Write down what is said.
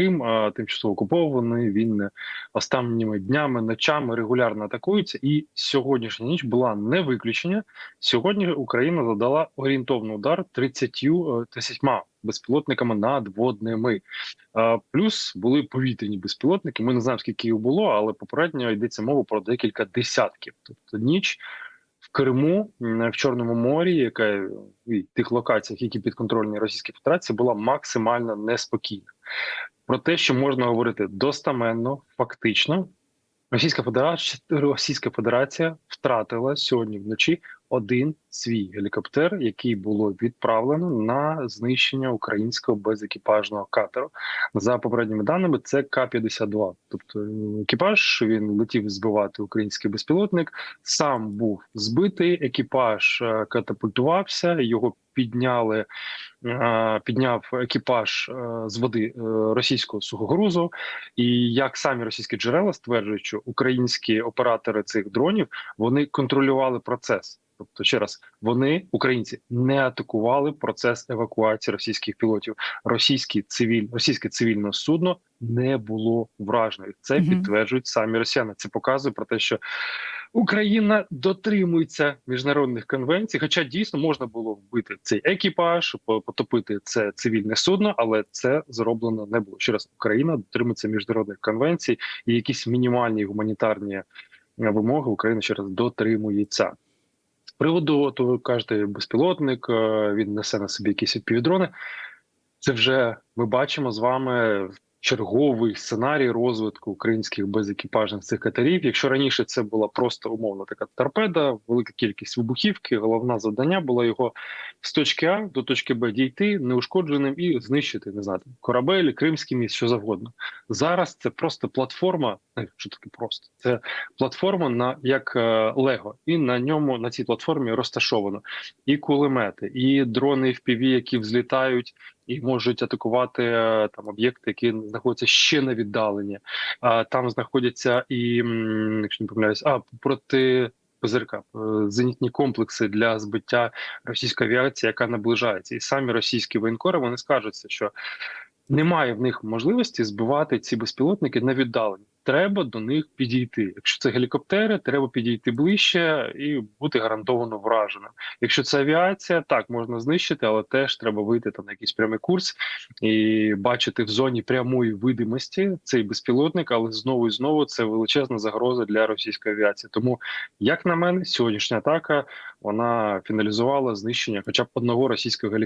Крим тимчасово окупований. Він останніми днями, ночами регулярно атакується. І сьогоднішня ніч була не виключення. Сьогодні Україна задала орієнтовний удар 30 е, 30 безпілотниками надводними. Плюс були повітряні безпілотники. Ми не знаємо, скільки їх було, але попередньо йдеться мова про декілька десятків. Тобто ніч в Криму в Чорному морі, яка і тих локаціях, які підконтрольні Російській Федерації, була максимально неспокійна. Про те, що можна говорити достаменно, фактично, Російська Федерація Російська Федерація втратила сьогодні вночі один свій гелікоптер, який було відправлено на знищення українського безекіпажного катеру. За попередніми даними, це К-52. Тобто екіпаж він летів збивати український безпілотник, сам був збитий. Екіпаж е, катапультувався, його підняли. е, Підняв екіпаж е, з води е, російського сухогрузу, і як самі російські джерела стверджують, що українські оператори цих дронів вони контролювали процес. Тобто, ще раз, вони, українці, не атакували процес евакуації російських пілотів. Російський цивіль, російське цивільне судно не було вражено. І Це Мгм. підтверджують самі росіяни. Це показує про те, що Україна дотримується міжнародних конвенцій. Хоча дійсно можна було вбити цей екіпаж, потопити це цивільне судно, але це зроблено не було. Ще раз Україна дотримується міжнародних конвенцій і якісь мінімальні гуманітарні е, вимоги Україна ще раз дотримується. Приводу, то ви кажете, безпілотник е, він несе на собі якісь півдрони. Це вже ми бачимо з вами черговий сценарій розвитку українських безекіпажних цих катерів. Якщо раніше це була просто умовна така торпеда, велика кількість вибухівки, головне завдання було його з точки А до точки Б дійти неушкодженим і знищити, не знаю, там, корабель, кримський міст, що завгодно. Зараз це просто платформа. Що таке просто? Це платформа на як е, Лего, і на ньому на цій платформі розташовано і кулемети, і дрони FPV, які взлітають і можуть атакувати е, там об'єкти, які знаходяться ще на віддаленні. А там знаходяться і, якщо не помиляюсь, а проти. ПЗРК, е, зенітні комплекси для збиття російської авіації, яка наближається, і самі російські воєнкори вони скажуться, що немає в них можливості збивати ці безпілотники на віддаленні. Треба до них підійти. Якщо це гелікоптери, треба підійти ближче і бути гарантовано враженим. Якщо це авіація, так можна знищити, але теж треба вийти там на якийсь прямий курс і бачити в зоні прямої видимості цей безпілотник, але знову і знову це величезна загроза для російської авіації. Тому, як на мене, сьогоднішня атака вона фіналізувала знищення, хоча б одного російського гелікоптера.